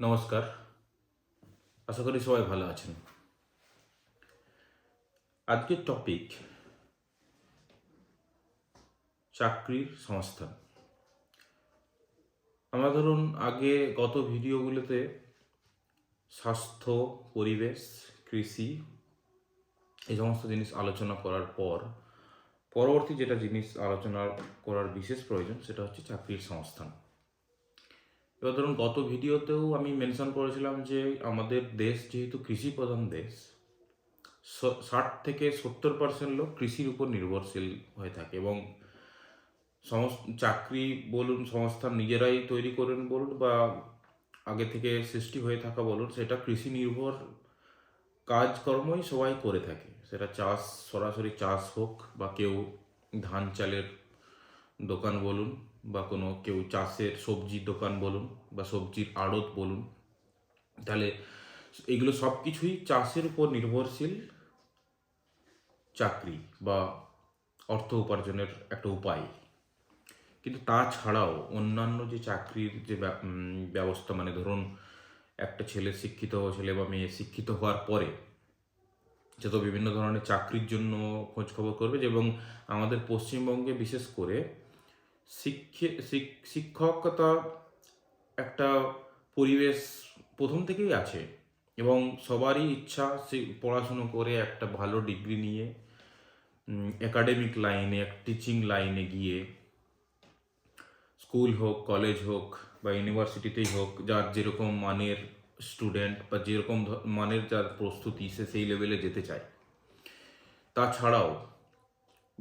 নমস্কার। আশা করি সবাই ভালো আছেন। আজকের টপিক চাকরির সংস্থান আমরা ধরুন আগে গত ভিডিওগুলোতে স্বাস্থ্য, পরিবেশ, কৃষি এই সমস্ত জিনিস আলোচনা করার পর, পরবর্তী যেটা জিনিস আলোচনা করার বিশেষ প্রয়োজন সেটা হচ্ছে চাকরির সংস্থান এবার ধরুন গত ভিডিওতেও আমি মেনশন করেছিলাম যে আমাদের দেশ যেহেতু কৃষি প্রধান দেশ ষাট থেকে সত্তর পার্সেন্ট লোক কৃষির উপর নির্ভরশীল হয়ে থাকে এবং সমস্ত চাকরি বলুন, সংস্থান নিজেরাই তৈরি করেন বলুন বা আগে থেকে সৃষ্টি হয়ে থাকা বলুন, সেটা কৃষি নির্ভর কাজকর্মই সবাই করে থাকে। সেটা চাষ সরাসরি চাষ হোক বা কেউ ধান চালের দোকান বলুন বা কোনো কেউ চাষের সবজির দোকান বলুন বা সবজির আড়ত বলুন, তাহলে এগুলো সব কিছুই চাষের উপর নির্ভরশীল চাকরি বা অর্থ উপার্জনের একটা উপায়। কিন্তু তাছাড়াও অন্যান্য যে চাকরির যে ব্যা- ব্যবস্থা মানে ধরুন একটা ছেলে শিক্ষিত ছেলে বা মেয়ে শিক্ষিত হওয়ার পরে সে তো বিভিন্ন ধরনের চাকরির জন্য খোঁজ খবর করবে এবং আমাদের পশ্চিমবঙ্গে বিশেষ করে শিক্ষকতা একটা পরিবেশ প্রথম থেকেই আছে এবং সবারই ইচ্ছা সে পড়াশুনো করে একটা ভালো ডিগ্রি নিয়ে একাডেমিক লাইনে টিচিং লাইনে গিয়ে স্কুল হোক কলেজ হোক বা ইউনিভার্সিটিতেই হোক, যার যেরকম মানের স্টুডেন্ট বা যেরকম মানের যার প্রস্তুতি সে সেই লেভেলে যেতে চায়। তাছাড়াও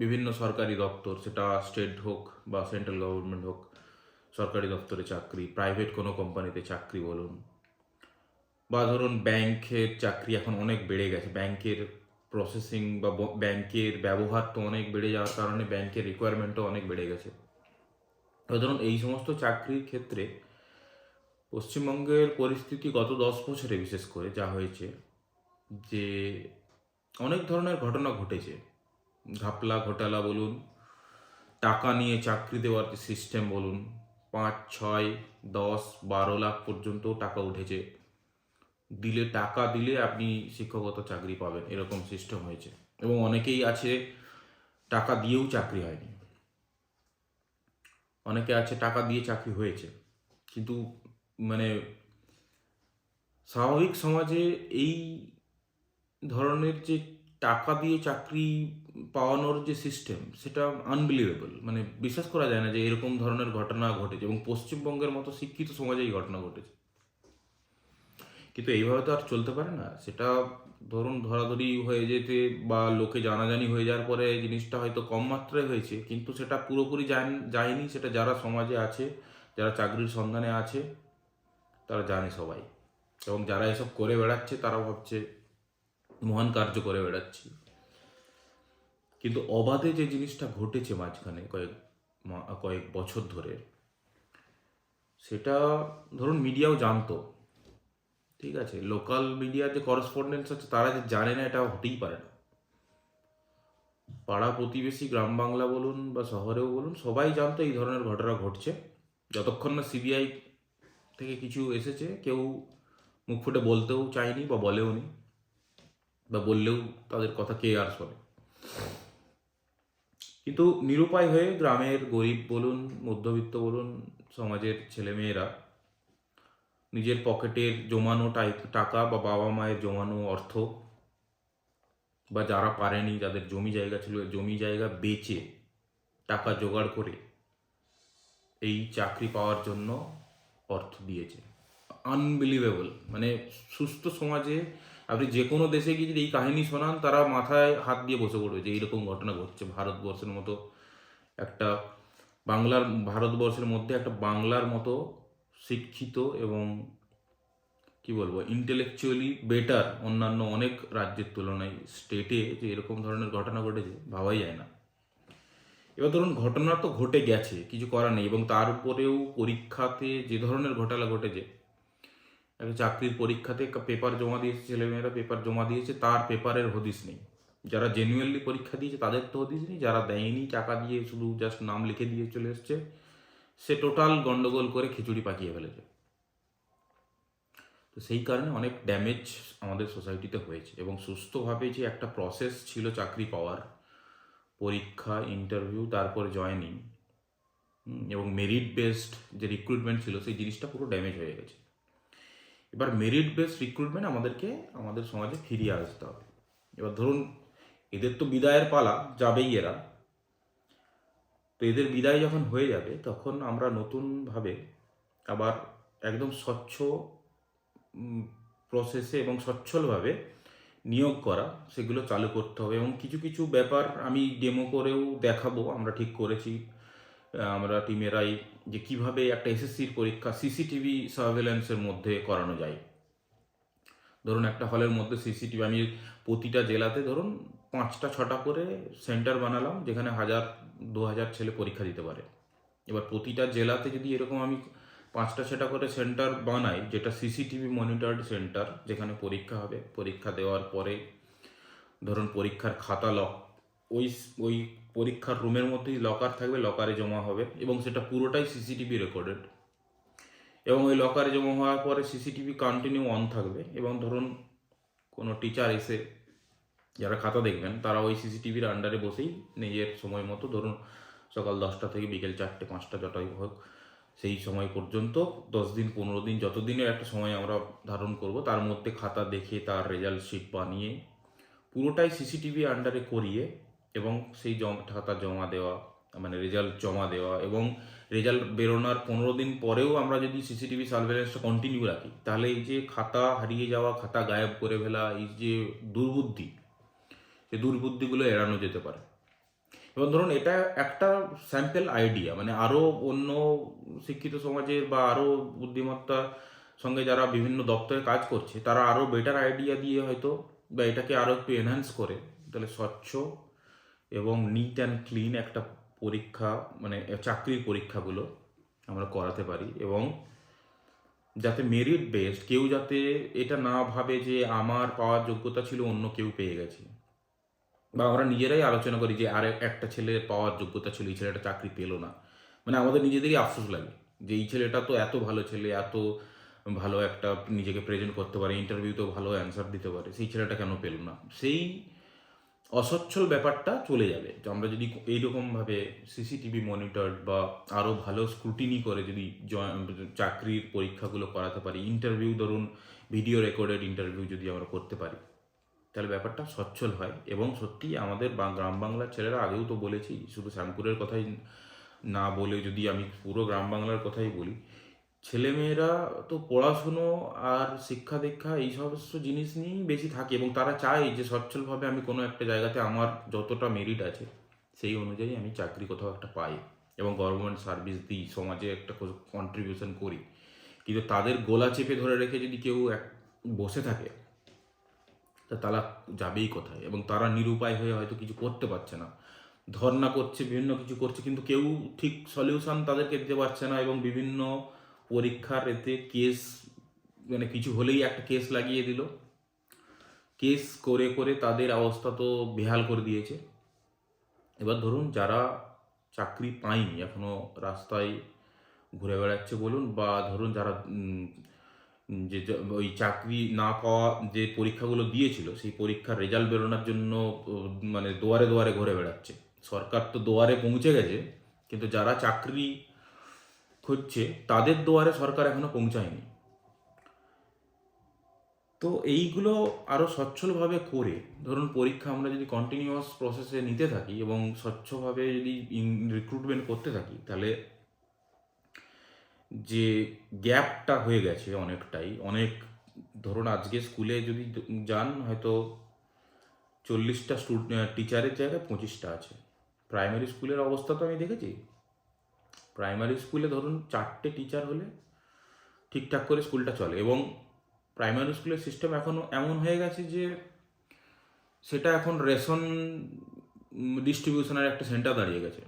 বিভিন্ন সরকারি দপ্তর, সেটা স্টেট হোক বা সেন্ট্রাল গভর্নমেন্ট হোক, সরকারি দপ্তরে চাকরি প্রাইভেট কোনো কোম্পানিতে চাকরি বলুন। বা ধরুন ব্যাংকের চাকরি এখন অনেক বেড়ে গেছে। ব্যাংকের প্রসেসিং বা ব্যাংকের ব্যবহার তো অনেক বেড়ে যাওয়ার কারণে ব্যাংকের রিকোয়ারমেন্টও অনেক বেড়ে গেছে। ধরুন এই সমস্ত চাকরির ক্ষেত্রে পশ্চিমবঙ্গের পরিস্থিতি গত দশ বছরে বিশেষ করে যা হয়েছে, যে অনেক ধরনের ঘটনা ঘটেছে। ঘাপলা ঘোটালা বলুন, টাকা নিয়ে চাকরি দেওয়ার যে সিস্টেম বলুন, পাঁচ, ছয়, দশ, বারো লাখ পর্যন্ত টাকা উঠেছে। দিলে টাকা দিলে আপনি শিক্ষকতা চাকরি পাবেন, এরকম সিস্টেম হয়েছে। এবং অনেকেই আছে, টাকা দিয়েও চাকরি হয়নি। অনেকে আছে, টাকা দিয়ে চাকরি হয়েছে। কিন্তু মানে স্বাভাবিক সমাজে এই ধরনের যে টাকা দিয়ে চাকরি পাওয়ানোর যে সিস্টেম সেটা আনবিলিভেবল মানে বিশ্বাস করা যায় না যে এরকম ধরনের ঘটনা ঘটেছে এবং পশ্চিমবঙ্গের মতো শিক্ষিত সমাজে এই ঘটনা ঘটেছে। কিন্তু এইভাবে তো আর চলতে পারে না। সেটা ধরুন ধরাধরি হয়ে যেতে বা লোকে জানাজানি হয়ে যাওয়ার পরে জিনিসটা হয়তো কম মাত্রায় হয়েছে, কিন্তু সেটা পুরোপুরি যায়নি- সেটা যারা সমাজে আছে, যারা চাকরির সন্ধানে আছে, তারা জানে সবাই। এবং যারা এসব করে বেড়াচ্ছে তারা ভাবছে মহান কার্য করে বেড়াচ্ছি। কিন্তু অবাধে যে জিনিসটা ঘটেছে মাঝখানে কয়েক কয়েক বছর ধরে, সেটা ধরুন মিডিয়াও জানতো। ঠিক আছে, লোকাল মিডিয়ার যে করসপন্ডেন্স আছে, তারা যে জানে না, এটা হতেই পারে না। পাড়া প্রতিবেশী, গ্রাম বাংলা বলুন বা শহরেও বলুন, সবাই জানতো এই ধরনের ঘটনা ঘটছে। যতক্ষণ না সিবিআই থেকে কিছু এসেছে, কেউ মুখ ফুটে বলতেও চায়নি বা বলেও নি বা বললেও তাদের কথা কে আর শোনে। কিন্তু নিরুপায় হয়ে গ্রামের গরিব বলুন, মধ্যবিত্ত বলুন, সমাজের ছেলেমেয়েরা নিজের পকেটের জমানো টাকা বা বাবা মায়ের জমানো অর্থ বা যারা পারেনি, যাদের জমি জায়গা ছিল, জমি জায়গা বেচে টাকা জোগাড় করে এই চাকরি পাওয়ার জন্য অর্থ দিয়েছে। আনবিলিভেবল মানে সুস্থ সমাজে আপনি যে কোনো দেশে গিয়ে যদি এই কাহিনী শোনান, তারা মাথায় হাত দিয়ে বসে পড়বে যে এইরকম ঘটনা ঘটছে। ভারতবর্ষের মতো একটা বাংলার, ভারতবর্ষের মধ্যে একটা বাংলার মতো শিক্ষিত এবং কি বলব ইন্টেলেকচুয়ালি বেটার অন্যান্য অনেক রাজ্যের তুলনায় স্টেটে যে এরকম ধরনের ঘটনা ঘটেছে, ভাবাই যায় না। এবার ধরুন ঘটনা তো ঘটে গেছে, কিছু করার নেই এবং তার উপরেও পরীক্ষাতে যে ধরনের ঘটনা ঘটেছে চাকরির পরীক্ষাতে পেপার জমা দিয়েছে, ছেলেমেয়েরা পেপার জমা দিয়েছে, তার পেপারের হদিস নেই। যারা জেনুয়েনলি পরীক্ষা দিয়েছে, তাদের তো হদিস নেই। যারা দেয়নি, টাকা দিয়ে শুধু জাস্ট নাম লিখে দিয়ে চলে এসছে, সে টোটাল গন্ডগোল করে খিচুড়ি পাকিয়ে ফেলেছে। তো সেই কারণে অনেক ড্যামেজ আমাদের সোসাইটিতে হয়েছে এবং সুস্থভাবে যে একটা প্রসেস ছিল চাকরি পাওয়ার, পরীক্ষা ইন্টারভিউ তারপর জয়েনিং এবং মেরিট বেসড যে রিক্রুটমেন্ট ছিল, সেই জিনিসটা পুরো ড্যামেজ হয়ে গেছে। এবার মেরিট বেসড রিক্রুটমেন্ট আমাদেরকে, আমাদের সমাজে ফিরিয়ে আসতে হবে। এবার ধরুন, এদের তো বিদায়ের পালা, যাবেই এরা। তো এদের বিদায় যখন হয়ে যাবে, তখন আমরা নতুনভাবে আবার একদম স্বচ্ছ প্রসেসে এবং সচ্ছলভাবে নিয়োগ করা, সেগুলো চালু করতে হবে। এবং কিছু কিছু ব্যাপার আমি ডেমো করেও দেখাবো, আমরা ঠিক করেছি। আমরা টিমেরাই যে কীভাবে একটা এসএসসির পরীক্ষা সিসিটিভি সার্ভেলেন্সের মধ্যে করানো যায়। ধরুন একটা হলের মধ্যে সিসিটিভি, আমি প্রতিটা জেলাতে ধরুন পাঁচটা, ছটা করে সেন্টার বানালাম, যেখানে হাজার, দু হাজার ছেলে পরীক্ষা দিতে পারে। এবার প্রতিটা জেলাতে যদি এরকম আমি পাঁচটা, ছটা করে সেন্টার বানাই, যেটা সিসিটিভি মনিটর্ড সেন্টার, যেখানে পরীক্ষা হবে, পরীক্ষা দেওয়ার পরে ধরুন পরীক্ষার খাতা লক ওই ওই পরীক্ষার রুমের মধ্যেই লকার থাকবে লকারে জমা হবে এবং সেটা পুরোটাই সিসিটিভি রেকর্ডেড এবং ওই লকারে জমা হওয়ার পরে সিসিটিভি কন্টিনিউ অন থাকবে এবং ধরুন কোনো টিচার এসে যারা খাতা দেখবেন, তারা ওই সিসিটিভির আন্ডারে বসেই নিজের সময় মতো ধরুন সকাল দশটা থেকে বিকেল চারটে, পাঁচটা যতই হোক সেই সময় পর্যন্ত দশ দিন, পনেরো দিন যতদিনের একটা সময় আমরা ধারণ করব, তার মধ্যে খাতা দেখে তার রেজাল্ট শিট বানিয়ে পুরোটাই সিসিটিভি আন্ডারে করিয়ে এবং সেই খাতা জমা দেওয়া মানে রেজাল্ট জমা দেওয়া এবং রেজাল্ট বেরোনোর পনেরো দিন পরেও আমরা যদি সিসিটিভি সার্ভেলেন্সটা কন্টিনিউ রাখি, তাহলে এই যে খাতা হারিয়ে যাওয়া, খাতা গায়েব করে ফেলা, এই যে দুর্বুদ্ধি সেই দুর্বুদ্ধিগুলো এড়ানো যেতে পারে। এবং ধরুন এটা একটা স্যাম্পল আইডিয়া মানে আরও অন্য শিক্ষিত সমাজের বা আরও বুদ্ধিমত্তার সঙ্গে যারা বিভিন্ন দপ্তরে কাজ করছে, তারা আরও বেটার আইডিয়া দিয়ে হয়তো বা এটাকে আরও একটু এনহ্যান্স করে, তাহলে স্বচ্ছ এবং নিট অ্যান্ড ক্লিন একটা পরীক্ষা মানে চাকরির পরীক্ষাগুলো আমরা করাতে পারি এবং যাতে মেরিট বেসড কেউ যাতে এটা না ভাবে যে আমার পাওয়ার যোগ্যতা ছিল, অন্য কেউ পেয়ে গেছে। বা আমরা নিজেরাই আলোচনা করি যে আর একটা ছেলের পাওয়ার যোগ্যতা ছিল, এই ছেলেটা চাকরি পেল না। মানে আমাদের নিজেদেরই আফসোস লাগে যে এই ছেলেটা তো এত ভালো ছেলে, এত ভালো একটা নিজেকে প্রেজেন্ট করতে পারে ইন্টারভিউতেও ভালো অ্যান্সার দিতে পারে, সেই ছেলেটা কেন পেল না? সেই অসচ্ছল ব্যাপারটা চলে যাবে। আমরা যদি এইরকমভাবে সিসিটিভি মনিটর বা আরও ভালো স্ক্রুটিনি করে যদি চাকরির পরীক্ষাগুলো করাতে পারি ইন্টারভিউ ধরুন ভিডিও রেকর্ডেড ইন্টারভিউ যদি আমরা করতে পারি, তাহলে ব্যাপারটা সচ্ছল হয়। এবং সত্যি আমাদের গ্রাম বাংলার ছেলেরা আগেও তো বলেছি, শুধু শ্যামপুরের কথাই না বলে যদি আমি পুরো গ্রাম বাংলার কথাই বলি ছেলেমেয়েরা তো পড়াশুনো আর শিক্ষা দীক্ষা এই সমস্ত জিনিস নিয়েই বেশি থাকে এবং তারা চায় যে সচ্ছলভাবে আমি কোনো একটা জায়গাতে আমার যতটা মেরিট আছে সেই অনুযায়ী আমি চাকরি কোথাও একটা পাই এবং গভর্নমেন্ট সার্ভিস দিই, সমাজে একটা কন্ট্রিবিউশন করি। কিন্তু তাদের গোলা চেপে ধরে রেখে যদি কেউ এক বসে থাকে, তা তারা যাবেই কোথায়? এবং তারা নিরুপায় হয়ে হয়তো কিছু করতে পারছে না। ধর্না করছে, বিভিন্ন কিছু করছে, কিন্তু কেউ ঠিক সলিউশন তাদেরকে দিতে পারছে না এবং বিভিন্ন পরীক্ষার এতে কেস মানে কিছু হলেই একটা কেস লাগিয়ে দিল। কেস করে করে তাদের অবস্থা তো বেহাল করে দিয়েছে। এবার ধরুন যারা চাকরি পায়নি, এখনও রাস্তায় ঘুরে বেড়াচ্ছে বলুন বা ধরুন যারা যে- ওই চাকরি না পাওয়া যে পরীক্ষাগুলো দিয়েছিল, সেই পরীক্ষার রেজাল্ট বেরোনোর জন্য মানে দুয়ারে দুয়ারে ঘুরে বেড়াচ্ছে। সরকার তো দুয়ারে পৌঁছে গেছে, কিন্তু যারা চাকরি খুঁজছে তাদের দুয়ারে সরকার এখনও পৌঁছায়নি। তো এইগুলো আরও সচ্ছলভাবে করে, ধরুন পরীক্ষা আমরা যদি কন্টিনিউয়াস প্রসেসে নিতে থাকি এবং স্বচ্ছভাবে যদি রিক্রুটমেন্ট করতে থাকি, তাহলে যে গ্যাপটা হয়ে গেছে অনেকটাই, অনেক, ধরুন আজকে স্কুলে যদি যান, হয়তো চল্লিশটা স্টুডেন্ট টিচারের জায়গায় পঁচিশটা আছে। প্রাইমারি স্কুলের অবস্থা তো আমি দেখেছি। প্রাইমারি স্কুলে ধরুন চারটে টিচার হলে ঠিকঠাক করে স্কুলটা চলে এবং প্রাইমারি স্কুলের সিস্টেম এখনও এমন হয়ে গেছে যে সেটা এখন রেশন ডিস্ট্রিবিউশনের একটা সেন্টার দাঁড়িয়ে গেছে।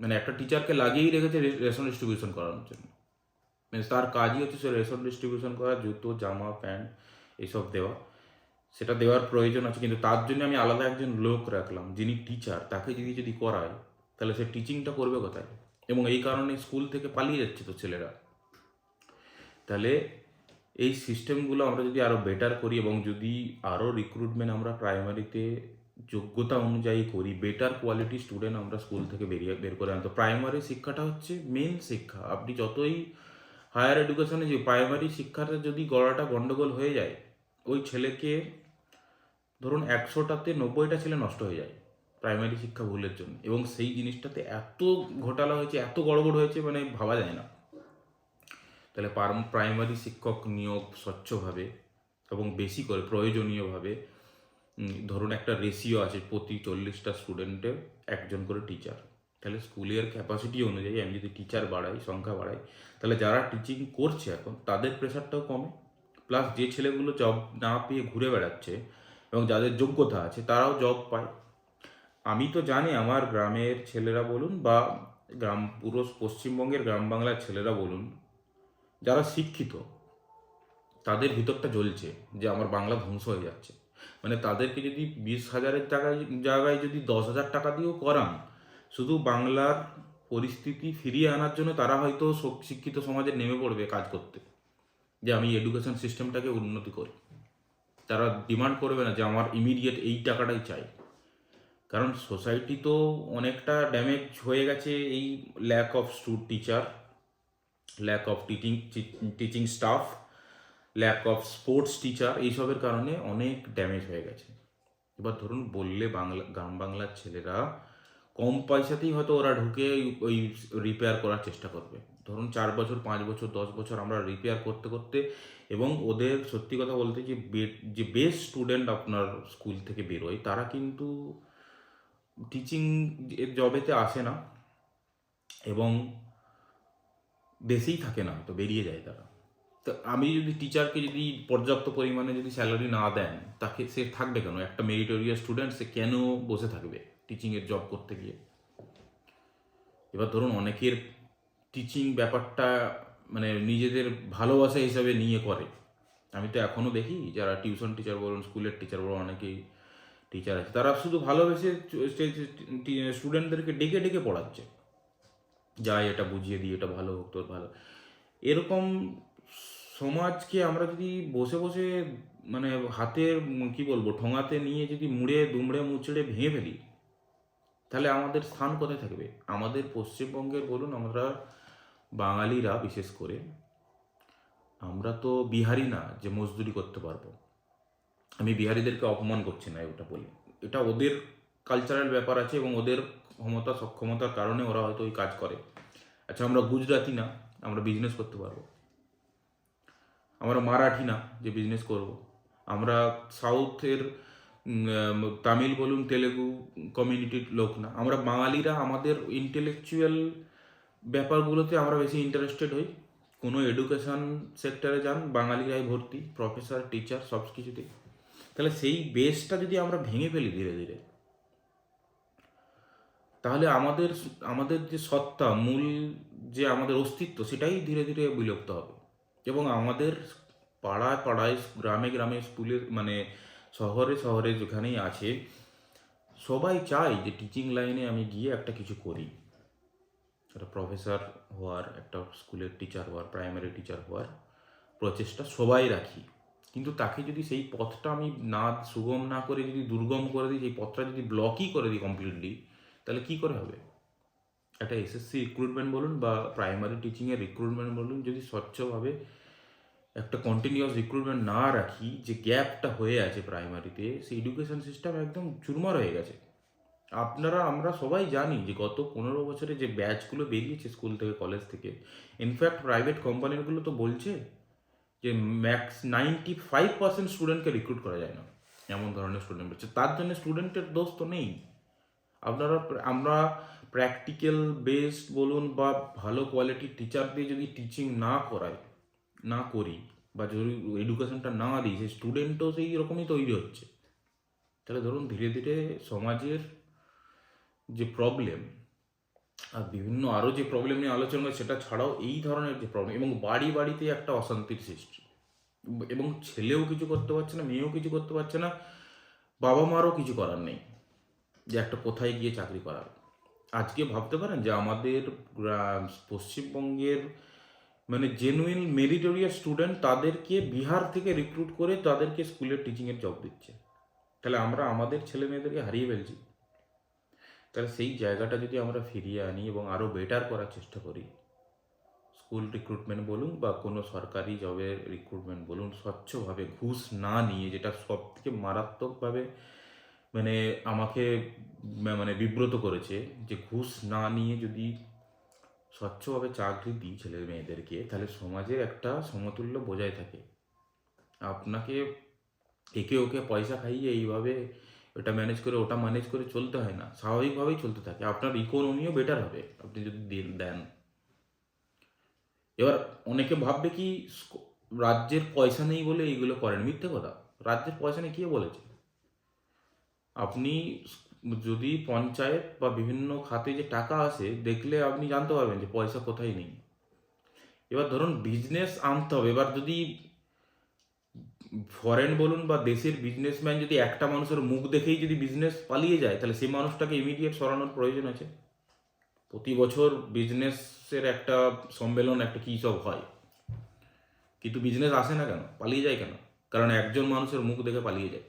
মানে একটা টিচারকে লাগিয়েই রেখেছে রেশন ডিস্ট্রিবিউশন করানোর জন্য। মানে তার কাজই হচ্ছে সে রেশন ডিস্ট্রিবিউশন করা, জুতো, জামা, প্যান্ট এইসব দেওয়া। সেটা দেওয়ার প্রয়োজন আছে, কিন্তু তার জন্য আমি আলাদা একজন লোক রাখলাম যিনি টিচার তাকে যদি যদি করায়, তাহলে সে টিচিংটা করবে কোথায়? এবং এই কারণে স্কুল থেকে পালিয়ে যাচ্ছে তো ছেলেরা। তাহলে এই সিস্টেমগুলো আমরা যদি আরও বেটার করি এবং যদি আরও রিক্রুটমেন্ট আমরা প্রাইমারিতে যোগ্যতা অনুযায়ী করি বেটার কোয়ালিটি স্টুডেন্ট আমরা স্কুল থেকে বেরিয়ে বের করে আনতো। প্রাইমারি শিক্ষাটা হচ্ছে মেন শিক্ষা। আপনি যতই হায়ার এডুকেশনে যে প্রাইমারি শিক্ষাটা যদি গড়াটা গন্ডগোল হয়ে যায়, ওই ছেলেকে ধরুন একশোটাতে নব্বইটা ছেলে নষ্ট হয়ে যায়। প্রাইমারি শিক্ষা ভুলের জন্য। এবং সেই জিনিসটাতে এত ঘোটালা হয়েছে, এত গড়বড় হয়েছে মানে ভাবা যায় না। তাহলে প্রাইমারি শিক্ষক নিয়োগ স্বচ্ছভাবে এবং বেশি করে প্রয়োজনীয়ভাবে ধরুন একটা রেশিও আছে প্রতি চল্লিশটা স্টুডেন্টের একজন করে টিচার তাহলে স্কুলের ক্যাপাসিটি অনুযায়ী আমি যদি টিচার বাড়াই, সংখ্যা বাড়াই, তাহলে যারা টিচিং করছে এখন, তাদের প্রেশারটাও কমে। প্লাস যে ছেলেগুলো জব না পেয়ে ঘুরে বেড়াচ্ছে এবং যাদের যোগ্যতা আছে, তারাও জব পায়। আমি তো জানি আমার গ্রামের ছেলেরা বলুন বা গ্রাম, পুরো পশ্চিমবঙ্গের গ্রাম বাংলার ছেলেরা বলুন, যারা শিক্ষিত, তাদের ভিতরটা জ্বলছে যে আমার বাংলা ধ্বংস হয়ে যাচ্ছে। মানে তাদেরকে যদি বিশ হাজারের জায়গায় জায়গায় যদি দশ হাজার টাকা দিয়েও করান, শুধু বাংলার পরিস্থিতি ফিরিয়ে আনার জন্য তারা হয়তো শিক্ষিত সমাজে নেমে পড়বে কাজ করতে, যে আমি এডুকেশন সিস্টেমটাকে উন্নতি করি। তারা ডিমান্ড করবে না যে আমার ইমিডিয়েট এই টাকাটাই চাই। কারণ সোসাইটি তো অনেকটা ড্যামেজ হয়ে গেছে এই lack of stew teacher lack of teaching teaching staff lack of sports teacher এইসবের কারণে অনেক ড্যামেজ হয়ে গেছে। এবার ধরুন বললে বাংলা, গ্রাম বাংলার ছেলেরা কম পয়সাতেই হয়তো ওরা ঢুকে ওই- রিপেয়ার করার চেষ্টা করবে। ধরুন চার বছর, পাঁচ বছর, দশ বছর আমরা রিপেয়ার করতে করতে এবং ওদের সত্যি কথা বলতে যে যে বেস্ট স্টুডেন্ট আপনার স্কুল থেকে বেরোয়, তারা কিন্তু টিচিং জবেতে আসে না এবং বেশিই থাকে না, তো বেরিয়ে যায় তারা। তো আমি যদি টিচারকে যদি পর্যাপ্ত পরিমাণে যদি স্যালারি না দেন, তাকে সে থাকবে কেন? একটা মেরিটোরিয়াস স্টুডেন্ট সে কেন বসে থাকবে টিচিংয়ের জব করতে গিয়ে? এবার ধরুন অনেকের টিচিং ব্যাপারটা মানে নিজেদের ভালোবাসা হিসাবে নিয়ে করে। আমি তো এখনও দেখি যারা টিউশন টিচার বলুন স্কুলের টিচার বলুন, অনেকেই টিচার আছে। তারা শুধু ভালোবেসে স্টুডেন্টদেরকে ডেকে ডেকে পড়াচ্ছে। যাই, এটা বুঝিয়ে দিই এটা ভালো হোক, তোর ভালো। এরকম সমাজকে আমরা যদি বসে বসে মানে হাতের কি বলব, ঠোঙাতে নিয়ে যদি মুড়ে, দুমড়ে, মুচড়ে ভেঙে ফেলি, তাহলে আমাদের স্থান কোথায় থাকবে? আমাদের পশ্চিমবঙ্গের বলুন, আমরা বাঙালিরা বিশেষ করে, আমরা তো বিহারি না যে মজদুরি করতে পারব। আমি বিহারিদেরকে অপমান করছি না, ওটা বলি। এটা ওদের কালচারাল ব্যাপার আছে এবং ওদের ক্ষমতা, সক্ষমতার কারণে ওরা হয়তো ওই কাজ করে। আচ্ছা আমরা গুজরাটি না, আমরা বিজনেস করতে পারব। আমরা মারাঠি না, যে বিজনেস করব। আমরা সাউথের তামিল বলুন, তেলেগু কমিউনিটির লোক না। আমরা বাঙালিরা আমাদের ইন্টেলেকচুয়াল ব্যাপারগুলোতে আমরা বেশি ইন্টারেস্টেড হই। কোনো এডুকেশন সেক্টরে যান, বাঙালিরাই ভর্তি প্রফেসর টিচার সব কিছুতেই তাহলে সেই বেসটা যদি আমরা ভেঙে ফেলি ধীরে ধীরে, তাহলে আমাদের আমাদের যে সত্তা, মূল যে আমাদের অস্তিত্ব, সেটাই ধীরে ধীরে বিলুপ্ত হবে। এবং আমাদের পাড়ায় পাড়ায়, গ্রামে গ্রামে স্কুলে মানে শহরে শহরে যেখানেই আছে, সবাই চায় যে টিচিং লাইনে আমি গিয়ে একটা কিছু করি। একটা প্রফেসর হওয়ার, একটা স্কুলের টিচার হওয়ার প্রাইমারি টিচার হওয়ার প্রচেষ্টা সবাই রাখি। কিন্তু তাকে যদি সেই পথটা আমি না, সুগম না করে যদি দুর্গম করে দিই, সেই পথটা যদি ব্লকই করে দিই কমপ্লিটলি তাহলে কি করে হবে? একটা এসএসসি রিক্রুটমেন্ট বলুন বা প্রাইমারি টিচিংয়ের রিক্রুটমেন্ট বলুন, যদি স্বচ্ছভাবে একটা কন্টিনিউয়াস রিক্রুটমেন্ট না রাখি, যে গ্যাপটা হয়ে আছে প্রাইমারিতে সেই এডুকেশন সিস্টেম একদম চুরমার হয়ে গেছে। আপনারা, আমরা সবাই জানি যে গত পনেরো বছরে যে ব্যাচগুলো বেরিয়েছে স্কুল থেকে কলেজ থেকে ইনফ্যাক্ট প্রাইভেট কোম্পানিগুলো তো বলছে যে ম্যাক্স নাইনটি ফাইভ পার্সেন্ট স্টুডেন্টকে রিক্রুট করা যায় না, এমন ধরনের স্টুডেন্ট হচ্ছে তার জন্য স্টুডেন্টের দোষ তো নেই। আপনারা আমরা প্র্যাকটিক্যাল বেসড বলুন বা ভালো কোয়ালিটির টিচার দিয়ে যদি টিচিং না করাই, না করি বা যদি এডুকেশনটা না দিই, সেই স্টুডেন্টও সেই রকমই তৈরি হচ্ছে। তাহলে ধরুন ধীরে ধীরে সমাজের যে প্রবলেম আর বিভিন্ন আরও যে প্রবলেম নিয়ে আলোচনা হয় সেটা ছাড়াও এই ধরনের যে প্রবলেম এবং বাড়ি বাড়িতে একটা অশান্তির সৃষ্টি। এবং ছেলেও কিছু করতে পারছে না, মেয়েও কিছু করতে পারছে না, বাবা মারও কিছু করার নেই যে একটা কোথায় গিয়ে চাকরি করাবে। আজকে ভাবতে পারেন যে আমাদের পশ্চিমবঙ্গের মানে জেনুইন মেরিটোরিয়াস স্টুডেন্ট তাদেরকে বিহার থেকে রিক্রুট করে তাদেরকে স্কুলের টিচিংয়ের জব দিচ্ছে। তাহলে আমরা আমাদের ছেলে মেয়েদেরকে হারিয়ে ফেলছি। তাহলে সেই জায়গাটা যদি আমরা ফিরিয়ে আনি এবং আরও বেটার করার চেষ্টা করি স্কুল রিক্রুটমেন্ট বলুন বা কোনো সরকারি জবের রিক্রুটমেন্ট বলুন, স্বচ্ছভাবে ঘুষ না নিয়ে যেটা সব থেকে মারাত্মকভাবে মানে আমাকে মানে বিব্রত করেছে যে ঘুষ না নিয়ে যদি স্বচ্ছভাবে চাকরি দিই ছেলে মেয়েদেরকে, তাহলে সমাজের একটা সমতুল্য বজায় থাকে। আপনাকে একে ওকে পয়সা খাইয়ে এইভাবে ওটা ম্যানেজ করে, ওটা ম্যানেজ করে চলতে হয় না। স্বাভাবিকভাবেই চলতে থাকে। আপনার ইকোনমিও বেটার হবে, আপনি যদি দেন- এবার অনেকে ভাববে কি রাজ্যের পয়সা নেই বলে এইগুলো করেন। মিথ্যে কথা। রাজ্যের পয়সা নেই, কে বলেছে? আপনি যদি পঞ্চায়েত বা বিভিন্ন খাতে যে টাকা আসে, দেখলে আপনি জানতে পারবেন যে পয়সা কোথায় নেই। এবার ধরুন বিজনেস আনতে হবে। এবার যদি ফরেন বলুন বা দেশের বিজনেসম্যান যদি একটা মানুষের মুখ দেখেই যদি বিজনেস পালিয়ে যায়, তাহলে সেই মানুষটাকে ইমিডিয়েট সরানোর প্রয়োজন আছে? প্রতি বছর বিজনেসের একটা সম্মেলন, একটা কী সব হয়? কিন্তু বিজনেস আসে না কেন? পালিয়ে যায় কেন? কারণ একজন মানুষের মুখ দেখে পালিয়ে যায়।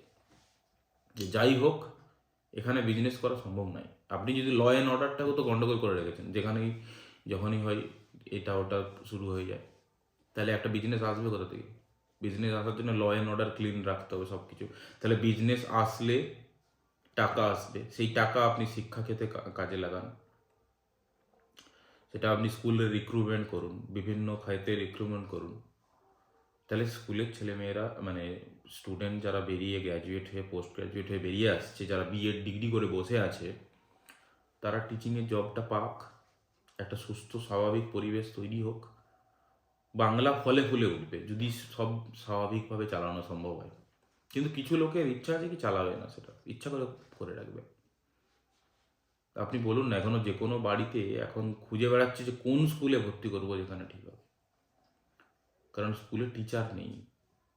যে যাই হোক, এখানে বিজনেস করা সম্ভব নয়। আপনি যদি ল অ্যান্ড অর্ডারটাকেও তো গণ্ডগোল করে রেখেছেন, যেখানেই, যখনই হয়, এটা ওটা শুরু হয়ে যায়। তাহলে একটা বিজনেস আসবে কোথা থেকে? বিজনেস আসার জন্য ল অ্যান্ড অর্ডার ক্লিন রাখতে হবে সব কিছু তাহলে বিজনেস আসলে টাকা আসবে, সেই টাকা আপনি শিক্ষা ক্ষেত্রে কাজে লাগান। সেটা আপনি স্কুলে রিক্রুটমেন্ট করুন, বিভিন্ন খাতে রিক্রুটমেন্ট করুন। তাহলে স্কুলের ছেলেমেয়েরা মানে স্টুডেন্ট যারা বেরিয়ে গ্র্যাজুয়েট হয়ে পোস্ট গ্র্যাজুয়েট হয়ে বেরিয়ে আসছে, যারা বিএড ডিগ্রি করে বসে আছে, তারা টিচিংয়ের জবটা পাক। একটা সুস্থ, স্বাভাবিক পরিবেশ তৈরি হোক। বাংলা ফলে ফুলে উঠবে, যদি সব স্বাভাবিকভাবে চালানো সম্ভব হয়। কিন্তু কিছু লোকের ইচ্ছা আছে কি চালাবে না সেটা? ইচ্ছা করে করে রাখবে। আপনি বলুন না, এখনও যে কোনো বাড়িতে এখন খুঁজে বেড়াচ্ছে যে কোন স্কুলে ভর্তি করব যেখানে ঠিক হবে। কারণ স্কুলে টিচার নেই।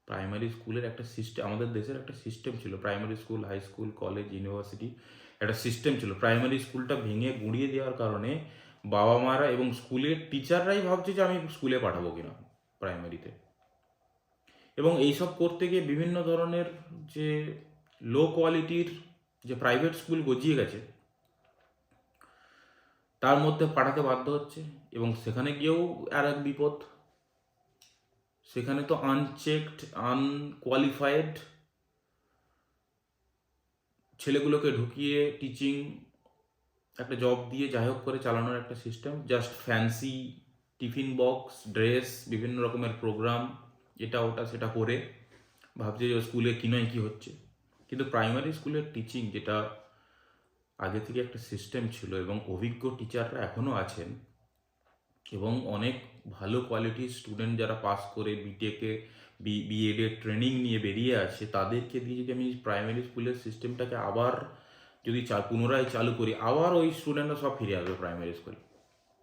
প্রাইমারি স্কুলের একটা সিস্টেম আমাদের দেশের একটা সিস্টেম ছিল, primary school, high school, college, university, একটা সিস্টেম ছিল। প্রাইমারি স্কুলটা ভেঙে গুঁড়িয়ে দেওয়ার কারণে বাবা মারা এবং স্কুলের টিচাররাই ভাবছে যে আমি স্কুলে পাঠাবো কিনা প্রাইমারিতে। এবং এইসব করতে গিয়ে বিভিন্ন ধরনের যে লো কোয়ালিটির যে প্রাইভেট স্কুল গজিয়ে গেছে, তার মধ্যে পাঠাতে বাধ্য হচ্ছে এবং সেখানে গিয়েও আর এক বিপদ। সেখানে তো আনচেকড আনকোয়ালিফাইড ছেলেগুলোকে ঢুকিয়ে টিচিং একটা জব দিয়ে যাই হোক করে চালানোর একটা system just fancy tiffin box dress বিভিন্ন রকমের প্রোগ্রাম এটা ওটা সেটা করে ভাবছে যে স্কুলে কি নয় কী হচ্ছে। কিন্তু প্রাইমারি স্কুলের টিচিং যেটা আগে থেকে একটা সিস্টেম ছিল এবং অভিজ্ঞ টিচাররা এখনও আছেন এবং অনেক ভালো কোয়ালিটির স্টুডেন্ট যারা পাস করে বিটেকে বি বিএডের ট্রেনিং নিয়ে বেরিয়ে আছে, তাদেরকে দিয়ে যদি আমি প্রাইমারি স্কুলের সিস্টেমটাকে আবার যদি চা, পুনরায় চালু করি, আবার ওই স্টুডেন্টরা সব ফিরে আসবে প্রাইমারি স্কুলে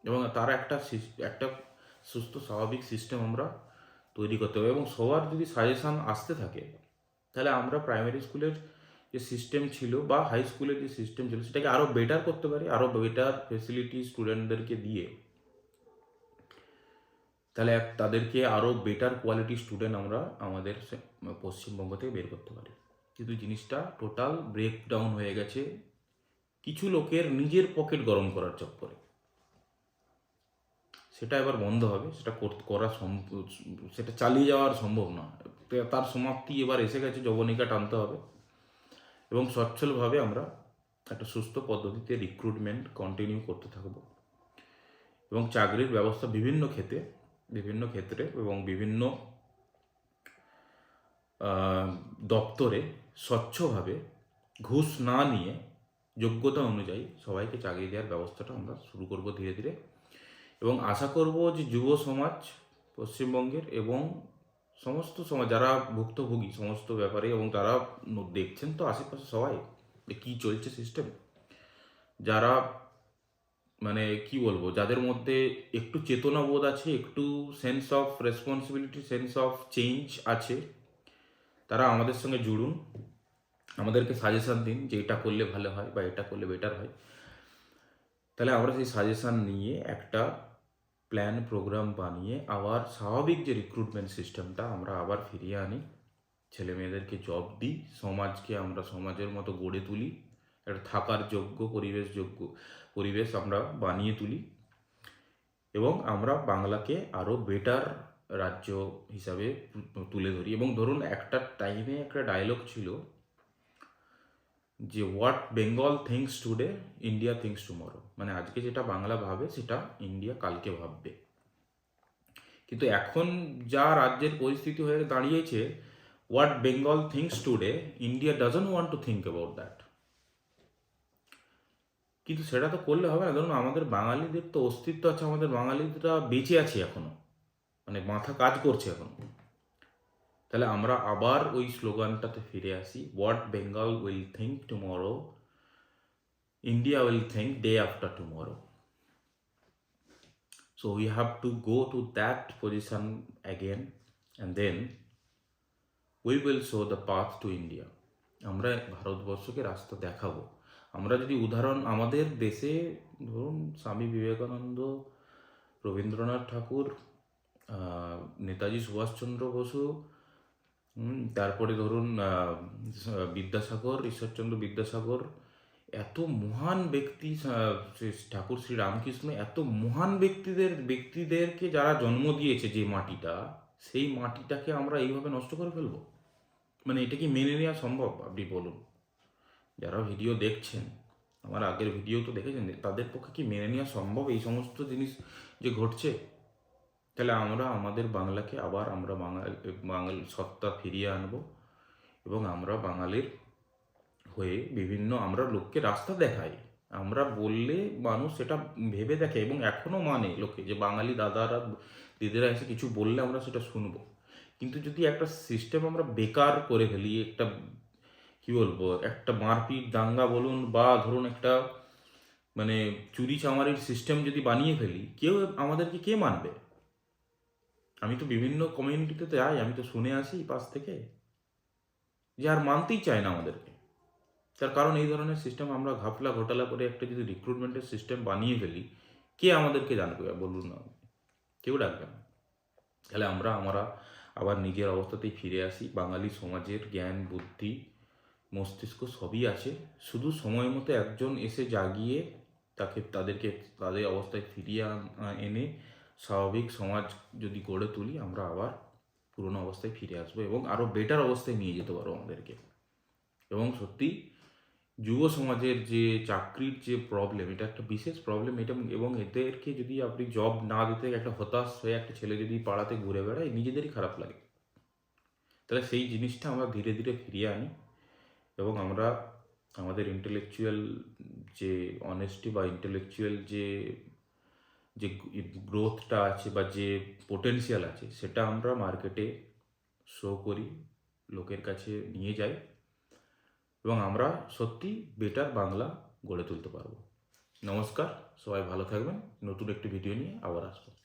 এবং তার একটা একটা সুস্থ, স্বাভাবিক সিস্টেম আমরা তৈরি করতে হবে এবং সবার যদি সাজেশান আসতে থাকে, তাহলে আমরা প্রাইমারি স্কুলের যে সিস্টেম ছিল বা হাই স্কুলের যে সিস্টেম ছিল, সেটাকে আরও বেটার করতে পারি আরও বেটার ফেসিলিটি স্টুডেন্টদেরকে দিয়ে, তাহলে তাদেরকে আরও বেটার কোয়ালিটি স্টুডেন্ট আমরা আমাদের পশ্চিমবঙ্গ থেকে বের করতে পারি। কিন্তু জিনিসটা টোটাল ব্রেকডাউন হয়ে গেছে। কিছু লোকের নিজের পকেট গরম করার চক্করে। সেটা এবার বন্ধ হবে, সেটা করা সম্ভব সেটা চালিয়ে যাওয়ার সম্ভব না। তার সমাপ্তি এবার এসে গেছে, যবনিকা টানতে হবে। এবং সচ্ছলভাবে আমরা একটা সুস্থ পদ্ধতিতে রিক্রুটমেন্ট কন্টিনিউ করতে থাকব। এবং চাকরির ব্যবস্থা বিভিন্ন ক্ষেত্রে বিভিন্ন ক্ষেত্রে এবং বিভিন্ন দপ্তরে স্বচ্ছভাবে ঘুষ না নিয়ে যোগ্যতা অনুযায়ী সবাইকে চাকরি দেওয়ার ব্যবস্থাটা আমরা শুরু করব ধীরে ধীরে। এবং আশা করব যে যুব সমাজ, পশ্চিমবঙ্গের এবং সমস্ত সমাজ, যারা ভুক্তভোগী সমস্ত ব্যাপারে এবং তারা দেখছেন তো আশেপাশে সবাই কী চলছে সিস্টেম যারা মানে কি বলব, যাদের মধ্যে একটু চেতনাবোধ আছে, একটু sense of responsibility sense of change আছে, তারা আমাদের সঙ্গে জুড়ুন। আমাদেরকে সাজেশন দিন যে এটা করলে ভালো হয় বা এটা করলে বেটার হয়। তাহলে আমরা সেই সাজেশান নিয়ে একটা প্ল্যান প্রোগ্রাম বানিয়ে আবার স্বাভাবিক যে রিক্রুটমেন্ট সিস্টেমটা আমরা আবার ফিরিয়ে আনি। ছেলে মেয়েদেরকে জব দিই, সমাজকে আমরা সমাজের মতো গড়ে তুলি, একটা থাকার যোগ্য, পরিবেশ যোগ্য পরিবেশ আমরা বানিয়ে তুলি এবং আমরা বাংলাকে আরও বেটার রাজ্য হিসাবে তুলে ধরি। এবং ধরুন একটা টাইমে একটা ডায়লগ ছিল যে what Bengal thinks today India thinks tomorrow মানে আজকে যেটা বাংলা ভাবে, সেটা ইন্ডিয়া কালকে ভাববে। কিন্তু এখন যা রাজ্যের পরিস্থিতি হয়ে দাঁড়িয়েছে what Bengal thinks today India doesn't want to think about that কিন্তু সেটা তো করলে হবে না। ধরুন আমাদের বাঙালিদের তো অস্তিত্ব আছে, আমাদের বাঙালিরা বেঁচে আছে এখনও। মানে মাথা কাজ করছে এখনও। তাহলে আমরা আবার ওই স্লোগানটাতে ফিরে আসি। What Bengal will think tomorrow India will think day after tomorrow so we have to go to that position again and then we will show the path to India আমরা ভারতবর্ষকে রাস্তা দেখাবো। আমরা যদি উদাহরণ আমাদের দেশে ধরুন স্বামী বিবেকানন্দ, রবীন্দ্রনাথ ঠাকুর নেতাজি সুভাষচন্দ্র বসু তারপরে ধরুন বিদ্যাসাগর, ঈশ্বরচন্দ্র বিদ্যাসাগর, এত মহান ব্যক্তি ঠাকুর শ্রী রামকৃষ্ণ, এত মহান ব্যক্তিদের, ব্যক্তিদেরকে যারা জন্ম দিয়েছে যে মাটিটা, সেই মাটিটাকে আমরা এইভাবে নষ্ট করে ফেলব? মানে এটা কি মেনে নেওয়া সম্ভব? আপনি বলুন। যারা ভিডিও দেখছেন, আমার আগের ভিডিও তো দেখেছেন, তাদের পক্ষে কি মেনে নেওয়া সম্ভব এই সমস্ত জিনিস যে ঘটছে? তাহলে আমরা আমাদের বাংলাকে আবার আমরা বাঙাল বাঙাল সত্তা ফিরিয়ে আনব এবং আমরা বাঙালির হয়ে বিভিন্ন আমরা লোককে রাস্তা দেখাই। আমরা বললে মানুষ সেটা ভেবে দেখে এবং এখনও মানে লোকে যে বাঙালি দাদারা, দিদিরা এসে কিছু বললে আমরা সেটা শুনব। কিন্তু যদি একটা সিস্টেম আমরা বেকার করে ফেলি, একটা কি বলব, একটা মারপিট দাঙ্গা বলুন বা ধরুন একটা মানে চুরি চামারির সিস্টেম যদি বানিয়ে ফেলি, কেউ আমাদেরকে কে মানবে? আমি তো বিভিন্ন কমিউনিটিতে যাই, আমি তো শুনে আসি পাশ থেকে। যে আর মানতেই চায় না আমাদেরকে। তার কারণ এই ধরনের সিস্টেম আমরা ঘাপলা ঘোটালা করে একটা যদি রিক্রুটমেন্টের সিস্টেম বানিয়ে ফেলি, কে আমাদেরকে জানবে? বলুন না কেউ ডাকবে না। তাহলে আমরা আমরা আবার নিজের অবস্থাতেই ফিরে আসি। বাঙালি সমাজের জ্ঞান, বুদ্ধি, মস্তিষ্ক সবই আছে। শুধু সময় মতো একজন এসে জাগিয়ে তাকে, তাদেরকে, তাদের অবস্থায় ফিরিয়ে এনে স্বাভাবিক সমাজ যদি গড়ে তুলি, আমরা আবার পুরনো অবস্থায় ফিরে আসব এবং আরও বেটার অবস্থায় নিয়ে যেতে পারব আমাদেরকে। এবং সত্যি, যুব সমাজের যে চাকরির যে প্রবলেম এটা একটা বিশেষ প্রবলেম এটা এবং এদেরকে যদি আপনি জব না দিতে একটা হতাশ হয়ে একটা ছেলে যদি পাড়াতে ঘুরে বেড়ায়, নিজেদেরই খারাপ লাগে। তাহলে সেই জিনিসটা আমরা ধীরে ধীরে ফিরিয়ে আনি এবং আমরা আমাদের ইন্টেলেকচুয়াল যে অনেস্টি বা ইন্টেলেকচুয়াল যে যে গ্রোথটা আছে বা যে পোটেন্সিয়াল আছে, সেটা আমরা মার্কেটে শো করি, লোকের কাছে নিয়ে যাই এবং আমরা সত্যি বেটার বাংলা গড়ে তুলতে পারব। নমস্কার, সবাই ভালো থাকবেন। নতুন একটি ভিডিও নিয়ে আবার আসব।